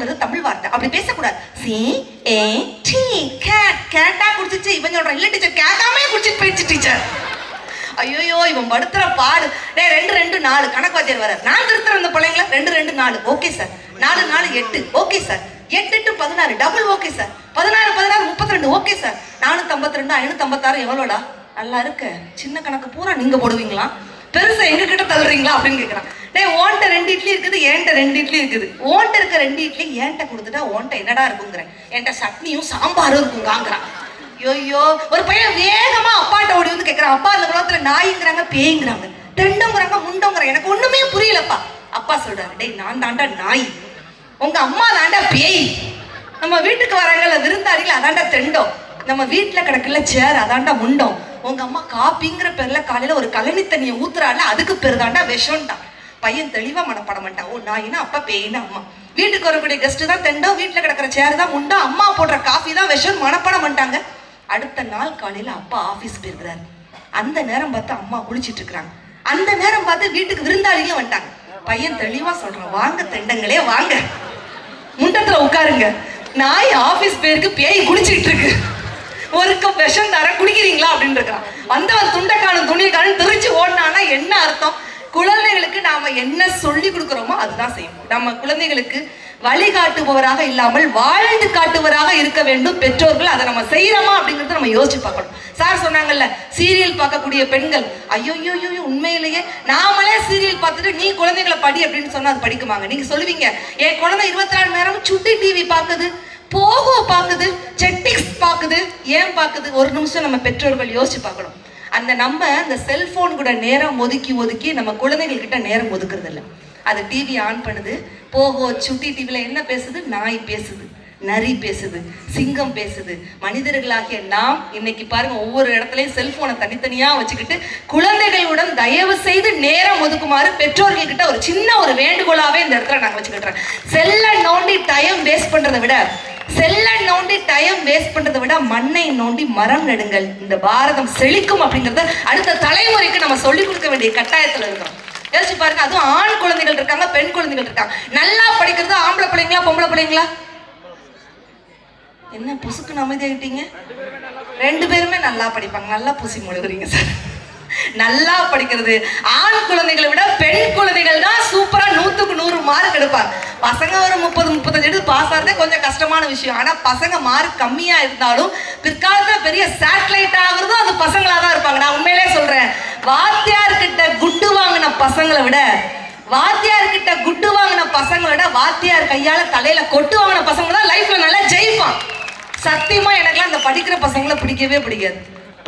கேட்டுங்கிறது தமிழ் வார்த்தை. அப்படி பேசக்கூடாது. சி ஏ டி கேட் கேட்டா குடிச்சிச்சு. இவன் சொல்றான் இல்ல டீச்சர் கேட்காமே குடிச்சிட்டு போயிடுச்சு டீச்சர் ஐயோயோ இவன் படுத்துற பாடு. டே ரெண்டு ரெண்டு நாலு. கணக்கு வாத்தியார் வர நான் திருத்துற அந்த பிள்ளைங்கள. ரெண்டு ரெண்டு நாலு. ஓகே சார் நாலு நாலு எட்டு. ஓகே சார் எட்டு எட்டு பதினாறு. டபுள் ஓகே சார் பதினாறு பதினாறு முப்பத்தி ரெண்டு ஓகே சார் நானூத்தி ஐம்பத்தி ரெண்டு ஐநூத்தி ஐம்பத்தாறு எவ்வளோடா? நல்லா இருக்க. சின்ன கணக்கு பூரா நீங்க போடுவீங்களா? பெருசா எங்க கிட்ட தள்ளுறீங்களா அப்படின்னு கேக்குறான். டே ஓன்ட்ட ரெண்டு இட்லி இருக்குது ஏன்ட்ட ரெண்டு இட்லி இருக்குது. ஓன்ட்ட இருக்க ரெண்டு இட்லி ஏன்ட்ட கொடுத்துட்டா ஓன்ட்ட என்னடா இருக்குங்கிறேன் என்கிட்ட சட்னியும் சாம்பாரும் இருக்குங்காங்கிறான் ஐயோ ஒரு பையன் வேகமா அப்பாட்ட ஓடி வந்து கேக்குறான். அப்பா அந்த குளத்துல நாய்ங்கிறாங்க பேய்ங்கிறாங்க. தெண்டங்கிறாங்க முண்டோங்கிறாங்க. எனக்கு ஒண்ணுமே புரியலப்பா. அப்பா சொல்றாரு டேய் நான் தாண்டா நாய். உங்க அம்மா தாண்டா பேய். நம்ம வீட்டுக்கு வராங்கல்ல விருந்தாளிகள் அதாண்டா தெண்டோம். நம்ம வீட்டுல கிடக்குல சேர் அதாண்டா முண்டோம். உங்க அம்மா காப்பிங்கிற பேர்ல காலையில ஒரு கழனி தண்ணியை ஊத்துறாள் அதுக்கு பேர் தாண்டா விஷம்டா. பையன் தெளிவா மனப்பட மாட்டான் ஓ நாயினா அப்பா பேயினா அம்மா? வீட்டுக்கு வரக்கூடிய கெஸ்ட் தான் தெண்டோ வீட்டுல கிடக்குற சேர் தான் உண்டா அம்மா போடுற காஃபி தான் விஷம் மனப்பட மாட்டாங்க அடுத்த நாள் காலையில அப்பா ஆபீஸ் போயிருக்கிறாரு. அந்த நேரம் பார்த்து அம்மா குளிச்சிட்டு இருக்கிறாங்க. அந்த நேரம் பார்த்து வீட்டுக்கு விருந்தாளியும் வந்துட்டாங்க. பையன் தெளிவா சொல்றான் வாங்க தெண்டங்களே வாங்க. முண்டத்துல உட்காருங்க. நாய் ஆபீஸ் பேருக்கு பேய் குடிச்சிட்டு இருக்கு. ஒரு கப் விஷம் தர குடிக்கிறீங்களா அப்படின்னு இருக்கிறான். வந்தவன் துண்டக்காரன் துணியக்காரன் திருச்சி ஓடினானா என்ன அர்த்தம்? குழந்தைகளுக்கு நாம என்ன சொல்லி கொடுக்குறோமோ அதுதான் செய்யணும் நம்ம குழந்தைகளுக்கு வழிகாட்டுபவராக இல்லாமல் வாழ்ந்து காட்டுவராக இருக்க வேண்டும். பெற்றோர்கள் அதை நம்ம செய்யறோமா அப்படிங்கறத நம்ம யோசிச்சு பார்க்கணும். சார் சொன்னாங்கல்ல சீரியல் பார்க்கக்கூடிய பெண்கள். ஐயோ ஐயோ ஐயோ உண்மையிலேயே நாமளே சீரியல் பார்த்துட்டு நீ குழந்தைகளை படி அப்படின்னு சொன்னா அது படிக்குமாங்க. நீங்க சொல்லுவீங்க என் குழந்தை இருபத்தி நாலு நேரம் சுட்டி டிவி பார்க்குது. போகோ பார்க்குது செட்டிக்ஸ் பார்க்குது ஏன் பார்க்குது? ஒரு நிமிஷம் நம்ம பெற்றோர்கள் யோசிச்சு பார்க்கணும். அந்த நம்ம அந்த செல்போன் கூட நேரம் ஒதுக்கி ஒதுக்கி நம்ம குழந்தைகள் கிட்ட நேரம் ஒதுக்குறது இல்லை அது டிவி ஆன் பண்ணுது போகோ சுட்டி டிவியில் என்ன பேசுது? நாய் பேசுது நரி பேசுது சிங்கம் பேசுது. மனிதர்களாகிய நாம் இன்னைக்கு பாருங்க ஒவ்வொரு இடத்துலையும் செல்போனை தனித்தனியா வச்சுக்கிட்டு குழந்தைகளுடன் தயவு செய்து நேரம் ஒதுக்குமாறு பெற்றோர்கள் கிட்ட ஒரு சின்ன ஒரு வேண்டுகோளாவே இந்த இடத்துல நாங்கள் வச்சுக்கிட்டுறோம். செல்ல நோண்டி டைம் வேஸ்ட் பண்றதை விட செல்ல நோண்டி டைம் வேஸ்ட் பண்றதை விட மண்ணை நோண்டி மரம் நடுங்கள். இந்த பாரதம் செழிக்கும் அப்படிங்கறத அடுத்த தலைமுறைக்கு நம்ம சொல்லிக் கொடுக்க வேண்டிய கட்டாயத்துல இருக்கிறோம். யோசிச்சு பாருங்க அதுவும் ஆண் குழந்தைகள் இருக்காங்க பெண் குழந்தைகள் இருக்காங்க. நல்லா படிக்கிறது ஆம்பளை பிள்ளைங்களா பொம்பளை பிள்ளைங்களா? என்ன புசுக்குன்னு அமைதியாகிட்டீங்க ரெண்டு பேருமே நல்லா படிப்பாங்க நல்லா புசி முழுகுறீங்க சார். நல்லா படிக்கிறது. ஆண் குழந்தைகளை விட பெண் குழந்தைகள் தான் சூப்பரா நூத்துக்கு நூறு மார்க் எடுப்பாங்க. பசங்க ஒரு முப்பது முப்பத்தஞ்சு எடுத்து பாஸ் ஆகிறதே கொஞ்சம் கஷ்டமான விஷயம். ஆனா பசங்க மார்க் கம்மியா இருந்தாலும் பிற்காலத்துல பெரிய சேட்டலைட் ஆகுறதும் அந்த பசங்களா தான் இருப்பாங்க. நான் உண்மையிலே சொல்றேன். வாத்தியார்கிட்ட குட்டு வாங்கின பசங்களை விட வாத்தியார் கிட்ட குட்டு வாங்கின பசங்களை விட வாத்தியார் கையால தலையில கொட்டு வாங்கின பசங்க தான் லைஃப்ல நல்லா ஜெயிப்பான். சத்தியமா எனக்குலாம் அந்த படிக்கிற பசங்களை பிடிக்கவே பிடிக்காது.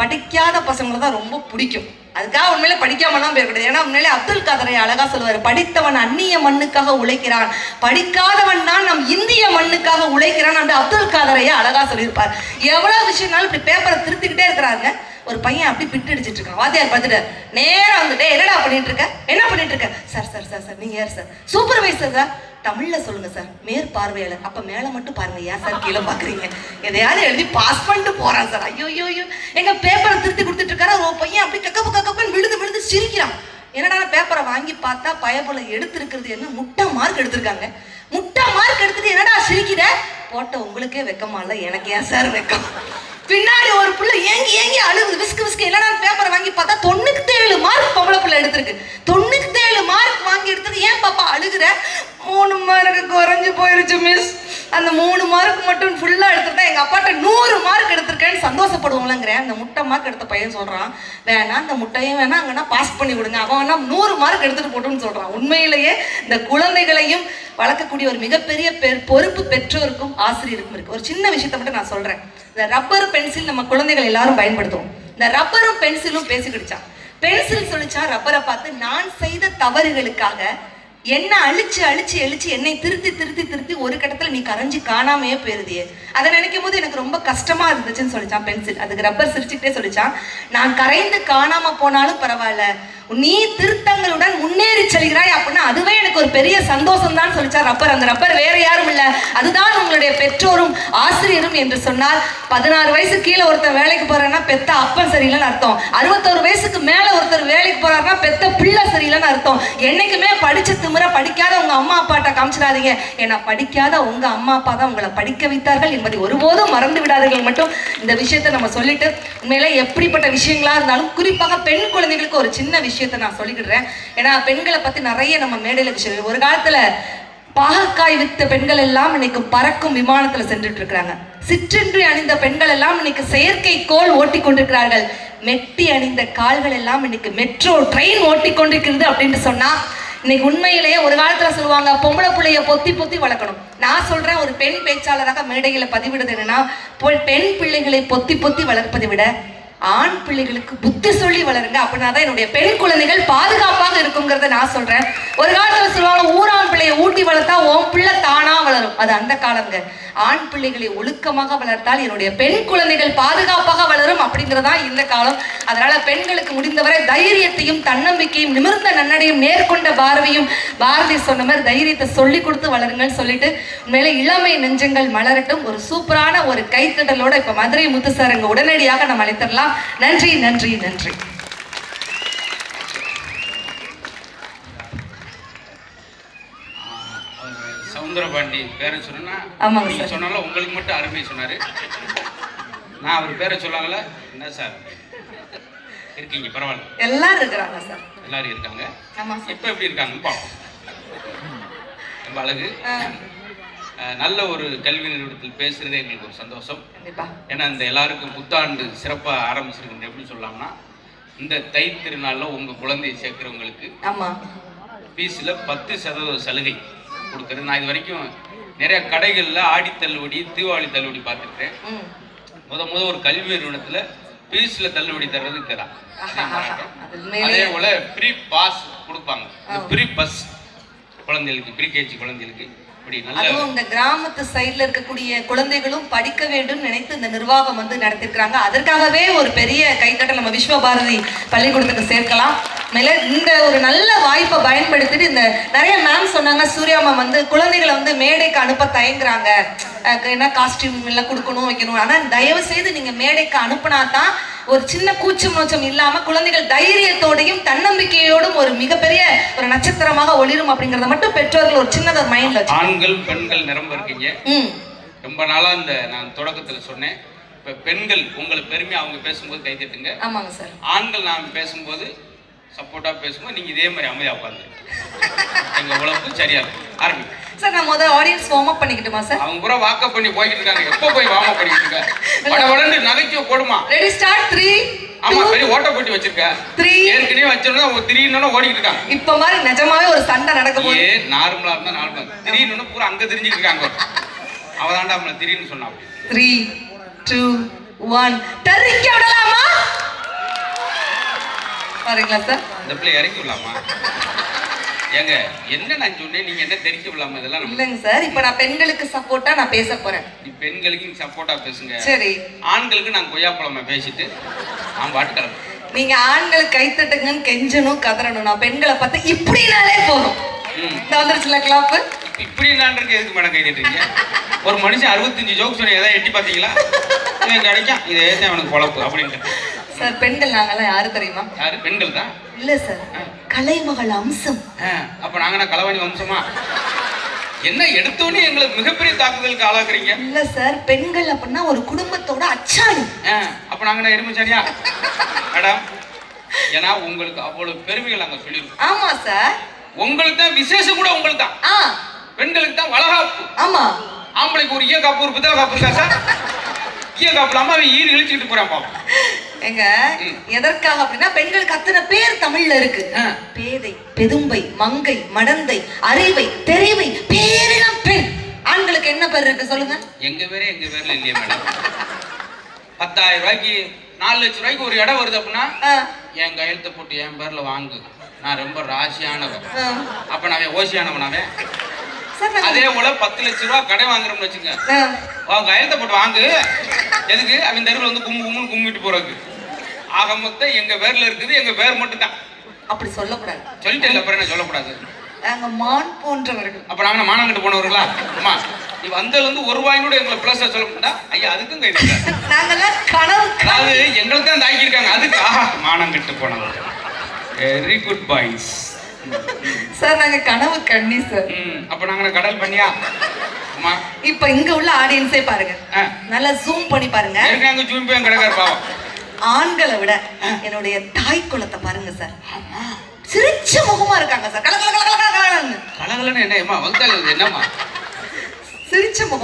படிக்காத பசங்களை தான் ரொம்ப பிடிக்கும். அதுக்காக உண்மையிலே படிக்காமலாம் போயிருக்கூடாது ஏன்னா உண்மையிலே அப்துல் கதரை அழகா சொல்லுவார் படித்தவன் அந்நிய மண்ணுக்காக உழைக்கிறான். படிக்காதவன் தான் நம் இந்திய மண்ணுக்காக உழைக்கிறான் அப்படி அப்துல் காதரையா அழகா சொல்லியிருப்பார். எவ்வளவு விஷயம்னாலும் இப்படி பேப்பரை திருத்திக்கிட்டே இருக்கிறாங்க ஒரு பையன் அப்படி பிட்டு அடிச்சிட்டு இருக்கான். வாத்தியார் பார்த்துட்டு நேரம் வந்துட்டு என்னடா பண்ணிட்டு இருக்க? என்ன பண்ணிட்டு இருக்க? சார் சார் சார் சார் நீங்க யார் சார்? Supervisor sir. தமிழ்ல சொல்லுங்க சார். மேற்பார்வையாளர் அப்ப மேல மட்டும் பாருங்க. ஏன் சார்? கீழே பாக்குறீங்க. எதையாவது எழுதி பாஸ் பண்ணிட்டு போறான் சார். ஐயோ ஐயோ ஐயோ எங்க பேப்பரை திருத்தி கொடுத்துட்டு இருக்காரு. ஒரு பையன் அப்படி கக்கப்பு கக்கப்புன்னு விழுந்து விழுந்து சிரிக்கிறான். என்னடா பேப்பரை வாங்கி பார்த்தா பயபுல எடுத்திருக்கிறது என்ன? முட்டை மார்க் எடுத்திருக்காங்க. முட்டை மார்க் எடுத்துட்டு என்னடா சிரிக்கிற? போட்ட உங்களுக்கே வெக்கமா இல்லை. எனக்கு ஏன் சார் வெக்கம்? பின்னாடி ஒரு பிள்ளை ஏங்கி ஏங்கி அழுகுது விஸ்கு விஸ்கு என்னடா பேப்பரை வாங்கி பார்த்தா தொண்ணூத்தி ஏழு மார்க் பொம்பளை பிள்ளை எடுத்திருக்கு. தொண்ணூத்தி ஏழு மார்க் வாங்கி எடுத்தது ஏன் பாப்பா அழுகுற? மூணு மார்க் குறைஞ்சு போயிருச்சு மிஸ் அந்த மூணு மார்க் மட்டும் ஃபுல்லா எடுத்துட்டா எங்க அப்பாட்ட நூறு மார்க் எடுத்திருக்கேன்னு சந்தோஷப்படுவோம்லங்கிறேன் அந்த முட்டை மார்க் எடுத்த பையன் சொல்றான் வேணா அந்த முட்டையும் வேணா அங்கன்னா பாஸ் பண்ணி விடுங்க. அவன் வேணா நூறு மார்க் எடுத்துட்டு போட்டுன்னு சொல்றான். உண்மையிலேயே இந்த குழந்தைகளையும் வளர்க்கக்கூடிய ஒரு மிகப்பெரிய பொறுப்பு பெற்றோருக்கும் ஆசிரியருக்கும் இருக்கு. ஒரு சின்ன விஷயத்த மட்டும் நான் சொல்றேன். இந்த ரப்பர் பென்சில் நம்ம குழந்தைகள் எல்லாரும் பயன்படுத்துவோம். இந்த ரப்பரும் பென்சிலும் பேசிக்கிடுச்சான். பென்சில் சொல்லிச்சா ரப்பரை பார்த்து நான் செய்த தவறுகளுக்காக என்ன அழிச்சு அழிச்சு அழிச்சு என்னை திருத்தி திருத்தி திருத்தி ஒரு கட்டத்துல நீ கரைஞ்சு காணாமையே போயிருதியே. அதை நினைக்கும் போது எனக்கு ரொம்ப கஷ்டமா இருந்துச்சுன்னு சொல்லிச்சான் பென்சில். அதுக்கு ரப்பர் சிரிச்சுக்கிட்டே சொல்லிச்சான் நான் கரைந்து காணாம போனாலும் பரவாயில்ல. நீ திருத்தங்களுடன் முன்னேறி செல்கிறாய் அப்படின்னா அதுவே எனக்கு ஒரு பெரிய சந்தோஷம் தான் சொல்லிச்சார் ரப்பர். அந்த ரப்பர் வேற யாரும் இல்ல. அதுதான் உங்களுடைய பெற்றோரும் ஆசிரியரும் என்று சொன்னால் பதினாறு வயசு கீழே ஒருத்தர் வேலைக்கு போறாருன்னா பெத்த அப்பன் சரியில்லைன்னு அர்த்தம். அறுபத்தோரு வயசுக்கு மேல ஒருத்தர் வேலைக்கு போறாருன்னா பெத்த பிள்ளை சரியில்லைன்னு அர்த்தம். என்னைக்குமே படிச்ச திமிர படிக்காத உங்க அம்மா அப்பாட்ட காமிச்சிடாதீங்க. ஏன்னா படிக்காத உங்க அம்மா அப்பா தான் உங்களை படிக்க வைத்தார்கள் என்பதை ஒருபோதும் மறந்து விடாதீர்கள் மட்டும் இந்த விஷயத்தை நம்ம சொல்லிட்டு உண்மையில எப்படிப்பட்ட விஷயங்களா இருந்தாலும் குறிப்பாக பெண் குழந்தைகளுக்கு ஒரு சின்ன விஷயம். விஷயத்த நான் சொல்லிக்கிடுறேன். ஏன்னா பெண்களை பத்தி நிறைய நம்ம மேடையில விஷயம். ஒரு காலத்துல பாகக்காய் வித்த பெண்கள் எல்லாம் இன்னைக்கு பறக்கும் விமானத்துல சென்றுட்டு இருக்கிறாங்க சிற்றின்றி அணிந்த பெண்கள் எல்லாம் இன்னைக்கு செயற்கை கோல் ஓட்டி கொண்டிருக்கிறார்கள். மெட்டி அணிந்த கால்கள் எல்லாம் இன்னைக்கு மெட்ரோ ட்ரெயின் ஓட்டி கொண்டிருக்கிறது அப்படின்னு சொன்னா இன்னைக்கு உண்மையிலேயே ஒரு காலத்துல சொல்லுவாங்க பொம்பளை பிள்ளைய பொத்தி பொத்தி வளர்க்கணும். நான் சொல்றேன் ஒரு பெண் பேச்சாளராக மேடைகளை பதிவிடுது என்னன்னா பெண் பிள்ளைகளை பொத்தி பொத்தி வளர்ப்பதை விட ஆண் பிள்ளைகளுக்கு புத்தி சொல்லி வளருங்க. அப்படின்னா தான் என்னுடைய பெண் குழந்தைகள் பாதுகாப்பாக இருக்குங்கிறத நான் சொல்றேன். ஒரு காலத்துல சொல்லுவாங்க ஊரான் பிள்ளையை ஊட்டி வளர்த்தா உன் பிள்ளை தானா வளரும். அது அந்த காலங்க ஆண் பிள்ளைகளை ஒழுக்கமாக வளர்த்தால் என்னுடைய பெண் குழந்தைகள் பாதுகாப்பாக வளரும் அப்படிங்கிறதா இந்த காலம். அதனால பெண்களுக்கு முடிந்தவரை தைரியத்தையும் தன்னம்பிக்கையும் நிமிர்ந்த நன்னடையும் நேர்கொண்ட பார்வையும் பாரதி சொன்ன மாதிரி தைரியத்தை சொல்லி கொடுத்து வளருங்கள் சொல்லிட்டு உண்மையில இளமை நெஞ்சங்கள் மலரட்டும். ஒரு சூப்பரான ஒரு கைத்தட்டலோட இப்ப மதுரை முத்துசாரங்க உடனடியாக நம்ம அழைத்திடலாம். நன்றி நன்றி நன்றி. அவர் சவுந்தரபாண்டி பேரை சொன்னா ஆமாங்க சார். சொன்னால உங்களுக்கு மட்டும் அருமை சொன்னாரு. நான் அவர் பேரை சொல்லாங்கல்ல என்ன சார்? இருக்கீங்க பரவாயில்ல. எல்லாரும் இருக்கிறாங்க சார். எல்லாரும் இருக்காங்க. ஆமா சார். இப்ப எப்படி இருக்காங்கன்னு பார்ப்போம். ரொம்ப அழகு. நல்ல ஒரு கல்வி நிறுவனத்தில் பேசுறதே எங்களுக்கு ஒரு சந்தோஷம். ஏன்னா இந்த எல்லாருக்கும் புத்தாண்டு சிறப்பாக ஆரம்பிச்சிருக்குன்னு எப்படி சொல்லலாம்னா இந்த தை திருநாளில் உங்கள் குழந்தையை சேர்க்குறவங்களுக்கு ஃபீஸில் பத்து சதவீத சலுகை. கொடுக்குறது நான் இது வரைக்கும் நிறைய கடைகளில் ஆடி தள்ளுபடி தீபாவளி தள்ளுபடி பார்த்துருக்கேன். முத முத ஒரு கல்வி நிறுவனத்தில் ஃபீஸில் தள்ளுபடி தர்றது இங்கதான் அது போல ஃப்ரீ பாஸ் கொடுப்பாங்க. ஆ. ஃப்ரீ பஸ் குழந்தைகளுக்கு ப்ரீ கேஜி குழந்தைகளுக்கு. அதுவும் இந்த கிராமத்து சைடுல இருக்கக்கூடிய குழந்தைகளும் படிக்க வேண்டும் நினைத்து இந்த நிர்வாகம் வந்து நடத்திருக்கிறாங்க. அதற்காகவே ஒரு பெரிய கைத்தட்டல் நம்ம விஸ்வபாரதி பள்ளிக்கூடத்துக்கு சேர்க்கலாம். மேல இந்த ஒரு நல்ல வாய்ப்பை பயன்படுத்திட்டு இந்த நிறைய மேம் சொன்னாங்க. சூர்யா மேம் வந்து குழந்தைகளை வந்து மேடைக்கு அனுப்ப தயங்குறாங்க. என்ன காஸ்டியூம் எல்லாம் கொடுக்கணும் வைக்கணும். ஆனா தயவு செய்து நீங்க மேடைக்கு அனுப்புனா தான் ஒரு சின்ன கூச்சம் நோச்சம் இல்லாம குழந்தைகள் தைரியத்தோடையும் தன்னம்பிக்கையோடும் ஒரு மிகப்பெரிய ஒரு நட்சத்திரமாக ஒளிரும் அப்படிங்கறத மட்டும் பெற்றோர்கள் ஒரு சின்னதொரு மைண்ட்ல ஆண்கள் பெண்கள் நிரம்ப இருக்கீங்க. ரொம்ப நாளா இந்த நான் தொடக்கத்துல சொன்னேன். இப்ப பெண்கள் உங்களை பெருமையா அவங்க பேசும்போது கை தட்டுங்க. ஆமாங்க சார். ஆண்கள் நான் பேசும்போது சப்போர்ட்டா பேசும்போது நீங்க இதே மாதிரி அமைதியா உட்காந்து எங்க உழைப்பு சரியா இருக்கும் ஆரம்பிக்கும் சார் நான் முதல்ல ஆடியன்ஸ் வார்ம் அப் பண்ணிக்கிட்டுமா சார் அவங்க பூரா வாக்கப் பண்ணி போய்கிட்டு இருக்காங்க. எப்போ போய் வாமா பண்ணிட்டு இருக்க? வட வளர்ந்து நகைச்சுவை போடுமா? ரெடி ஸ்டார்ட் த்ரீ ஆமா பெரிய ஓட்ட போட்டி வச்சிருக்க. த்ரீ ஏற்கனவே ஒரு திடீர்னு ஓடிக்கிட்டு இருக்காங்க. இப்ப மாதிரி நிஜமாவே ஒரு சண்டை நடக்க போகுது. ஏ நார்மலா இருந்தா நார்மலா திடீர்னு பூரா அங்க தெரிஞ்சுட்டு இருக்காங்க. அவதாண்டா நம்மள திடீர்னு சொன்னா. த்ரீ டூ ஒன் தெரிக்க விடலாமா? பாருங்களா சார் இந்த பிள்ளை இறக்கி விடலாமா? ஏங்க என்ன நான் சொன்னேன்? நீங்க என்ன தெரிவிக்க விடலாமா இதெல்லாம் இல்லைங்க சார் இப்ப நான் பெண்களுக்கு சப்போர்ட்டா நான் பேச போறேன். நீ பெண்களுக்கு நீங்க சப்போர்ட்டா பேசுங்க. சரி. ஆண்களுக்கு நான் கொய்யாப்பழமா பேசிட்டு நான் பாட்டு நீங்க ஆண்கள் கைத்தட்டுங்கன்னு கெஞ்சணும் கதறணும். நான் பெண்களை பார்த்து இப்படினாலே போதும். இந்த வந்துருச்சுல கிளாப்பு இப்ப இப்படி நான் இருக்க எதுக்கு மேடம் கை தட்டுறீங்க ஒரு மனுஷன் அறுபத்தஞ்சு ஜோக் சொன்ன ஏதாவது எட்டி பார்த்தீங்களா? இவன் கிடைக்கும் இதே தான் அவனுக்கு பொழப்பு அப்படின்ட்டு. சார் பெண்கள் நாங்கெல்லாம் யாரு தெரியுமா? யாரு? பெண்கள் தான்? இல்ல சார். கலைமகள் அம்சம். அப்ப நாங்க களவாணி வம்சமா? என்ன எடுத்தோடனே எங்களுக்கு மிகப்பெரிய தாக்குதலுக்கு ஆளாக்குறீங்க? இல்ல சார் பெண்கள் அப்படின்னா ஒரு குடும்பத்தோட அச்சாணி. அப்ப நாங்க என்ன எருமைச்சாரியா மேடம் ஏன்னா உங்களுக்கு அவ்வளவு பெருமைகள் நாங்க சொல்லியிருக்கோம் ஆமா சார். உங்களுக்கு தான் விசேஷம் கூட உங்களுக்கு தான் பெண்களுக்கு தான் வளகாப்பு. ஆமா. ஆம்பளைக்கு ஒரு ஈய காப்பு ஒரு பித்தளை காப்பு இருக்கா சார்? ஈய காப்பு இல்லாம அவன் ஈடு இழிச்சுக்கிட்டு போறான் பாப்போம் எங்க எதற்காக அப்படின்னா பெண்களுக்கு அத்தனை பேர் தமிழ்ல இருக்கு. பேதை பெதும்பை மங்கை மடந்தை அறிவை தெரிவை பேரினம் பெண். ஆண்களுக்கு என்ன பேர் இருக்கு சொல்லுங்க. எங்க பேரே எங்க பேர்ல இல்லையே மேடம். பத்தாயிரம் ரூபாய்க்கு நாலு லட்சம் ரூபாய்க்கு ஒரு இடம் வருது அப்படின்னா என் கையெழுத்த போட்டு என் பேர்ல வாங்கு. நான் ரொம்ப ராசியானவன். அப்ப நான் ஓசியானவனாவே அதே போல பத்து லட்ச ரூபா கடை வாங்குறோம்னு வச்சுங்க அவன் கையெழுத்த போட்டு வாங்கு. எதுக்கு? அவன் தெருவில் வந்து கும்பு கும்புன்னு கும்பிட்டு போறதுக்கு. ஆக மொத்தம் எங்க பேர்ல இருக்குது எங்க பேர் மட்டும் தான் அப்படி சொல்லக்கூடாது. சொல்லிட்டு அப்புறம் என்ன சொல்லக்கூடாது. நாங்க மான் போன்றவர்கள். அப்ப நாங்க மானம் கட்டு போனவர்களா? அம்மா நீ வந்ததுல இருந்து ஒரு வாய் கூட எங்களை பிளஸ் சொல்ல முடியா ஐயா அதுக்கும் கை. நாங்கெல்லாம் கனவு அதாவது எங்களுக்கு தான் தாக்கியிருக்காங்க. அதுக்கு ஆஹா மானம் கட்டு போனவர் வெரி குட் பாய்ஸ் சார் நாங்க கனவு கண்ணி சார். அப்ப நாங்க கடல் பண்ணியா இப்ப இங்க உள்ள ஆடியன்ஸே பாருங்க. நல்லா ஜூம் பண்ணி பாருங்க. இருக்காங்க ஜூம் போய் கிடக்காரு பாவம். ஆண்களை விட என்னுடைய தாய் குலத்தை பாருங்க சார். சிரிச்ச முகமா இருக்காங்க சார். கல கல கல கல கல கலன்னு. கலகலன்னு என்ன என்னம்மா? சிரிச்ச முகம்.